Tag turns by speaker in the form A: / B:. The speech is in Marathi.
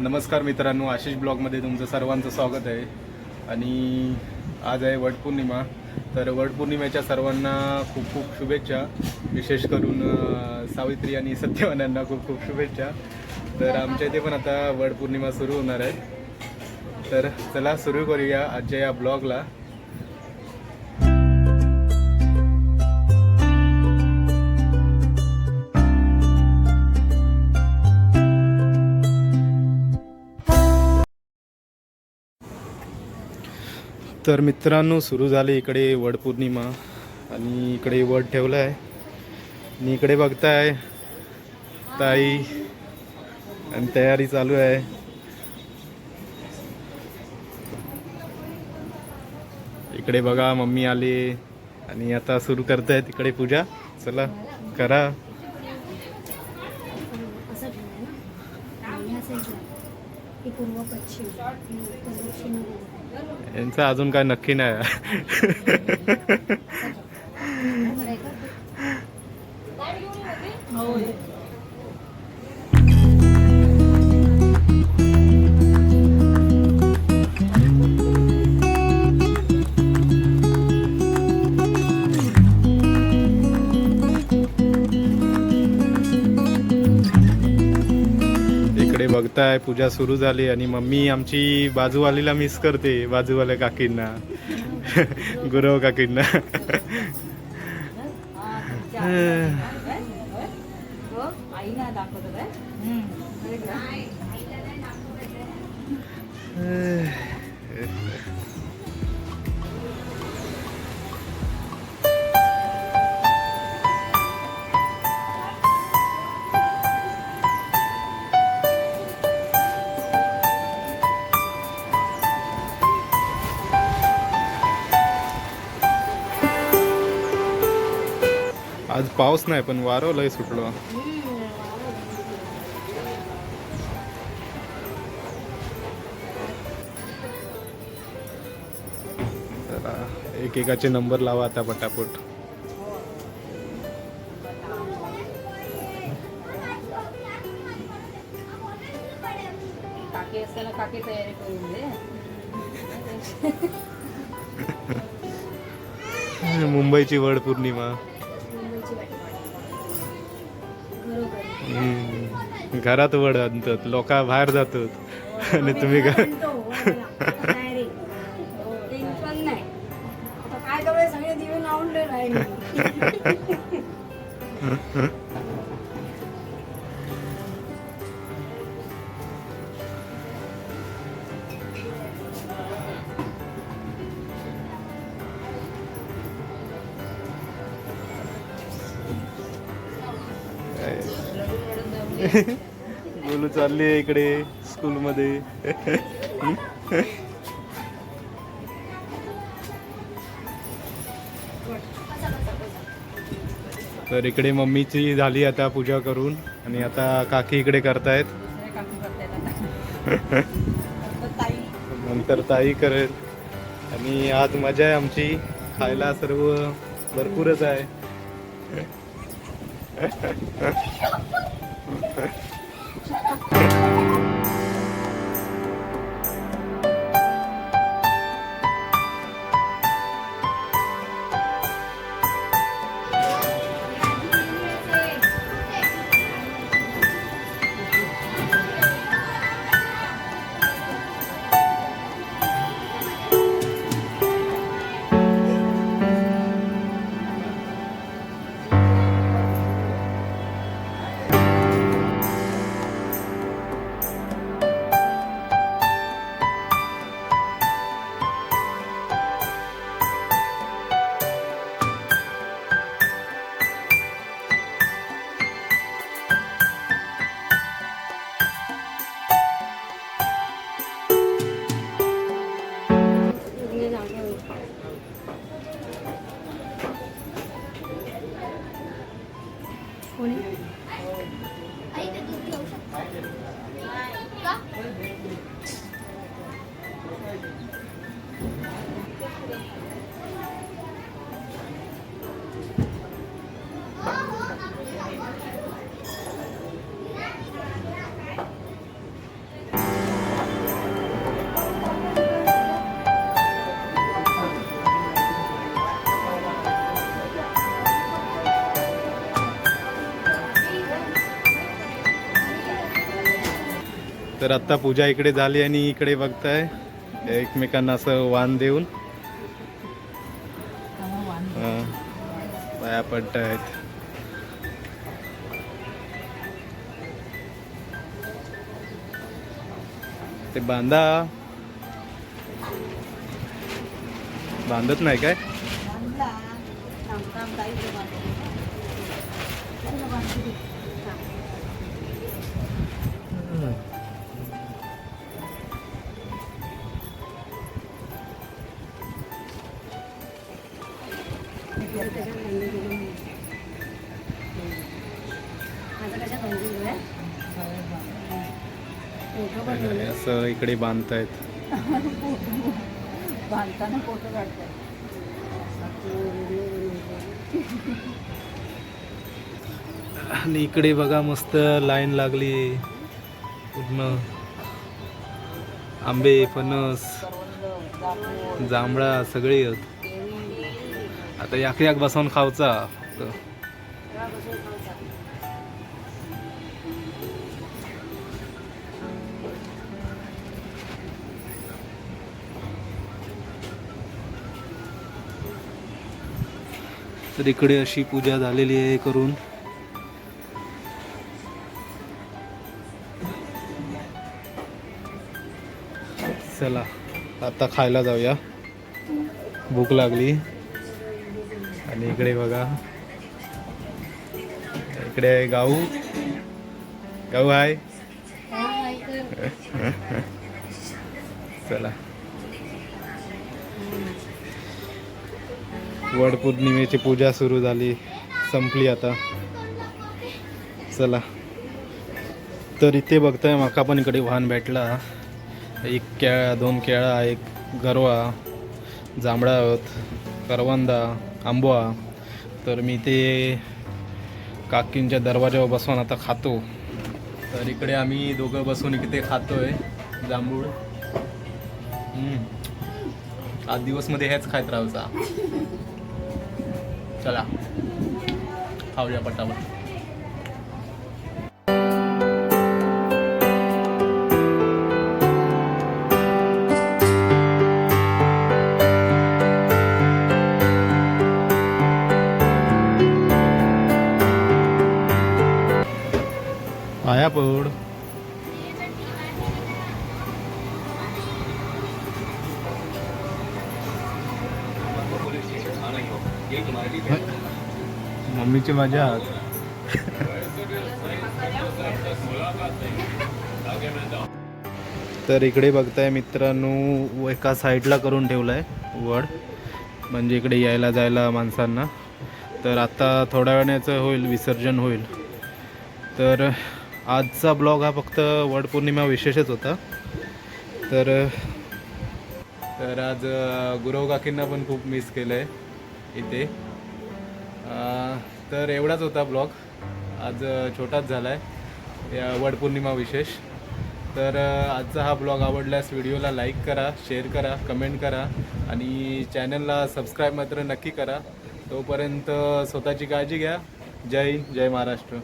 A: नमस्कार मित्रांनो आशिष ब्लॉगमध्ये तुमचं सर्वांचं स्वागत आहे. आणि आज आहे वटपौर्णिमा तर वटपौर्णिमेच्या सर्वांना खूप खूप शुभेच्छा. विशेष करून सावित्री आणि सत्यवानांना खूप खूप शुभेच्छा. तर आमच्या इथे पण आता वटपौर्णिमा सुरू होणार आहे. तर चला सुरू करूया आजच्या या ब्लॉगला. तर मित्रांनो सुरू झाले इकडे वडपौर्णिमा आणि इकडे वड ठेवला आहे आणि इकडे बघताय ताई आणि तयारी चालू आहे. इकडे बघा मम्मी आली आणि आता सुरू करतायत इकडे पूजा. चला करा.
B: पूर्व पश्चिम.
A: यांचं अजून काय नक्की नाही. हो. बघताय पूजा सुरू झाली आणि मम्मी आमची बाजूवालीला मिस करते बाजूवाल्या काकींना. गुरव काकींना. पाऊस नाही पण वारं लय सुटलो. एकेकाचे नंबर लावा आता पटापट. मुंबईची वड पौर्णिमा. घरात वड आणतात लोक बाहेर जातात. आणि तुम्ही घर बोलू चालली आहे इकडे स्कूलमध्ये. तर इकडे मम्मीची झाली आता पूजा करून आणि आता काकी इकडे करतायत. नंतर ताई करेल. आणि आज मजा आहे आमची. खायला सर्व भरपूरच आहे. Okay. করি तर आत्ता पूजा इकडे झाली आणि इकडे बघताय. एकमेकांना असं वाण देऊन. अं, पाया आहेत. ते बांधा. बांधत नाही काय?
B: कशा बनवले
A: असं इकडे बांधतायत.
C: बांधताना फोटो काढतात
A: आणि इकडे बघा मस्त लाईन लागली. पूर्ण आंबे फणस
C: जांभूळ
A: सगळे आहेत. आता याक याक बसवून खावचा तर तर इकडे अशी पूजा झालेली आहे करून. चला आता खायला जाऊया. भूक लागली. आणि इकडे बघा. इकडे आहे गाऊ. गाऊ आहे चला. वडपौर्णिमेची पूजा सुरू झाली. संपली आता. चला. तर इथे बघताय माका पण इकडे वाहन भेटला. एक केळा दोन केळा एक गरवा जांभळा करवंदा. आंबवा तर मी ते काकींच्या दरवाजावर बसून आता खातो. तर इकडे आम्ही दोघं बसून इकडे खातोय जांभूळ. आज दिवसमध्ये हेच खायत राहायचा चला. खाऊया पटापट. मम्मीची मजा तर इकडे बघताय मित्रांनो एका साईडला करून ठेवलं आहे वड. म्हणजे इकडे यायला जायला माणसांना. तर आता थोड्या वेळाचं होईल विसर्जन होईल. तर आजचा ब्लॉग हा फक्त वडपौर्णिमा विशेषच होता. तर तर आज गुरव काकींना पण खूप मिस केलं आहे इथे. तर एवढाच होता ब्लॉग. आज छोटाच झाला आहे या वडपौर्णिमा विशेष. तर आजचा हा ब्लॉग आवडल्यास व्हिडिओला लाईक करा शेअर करा कमेंट करा आणि चॅनलला सबस्क्राईब मात्र नक्की करा. तोपर्यंत स्वतःची काळजी घ्या. जय जय महाराष्ट्र.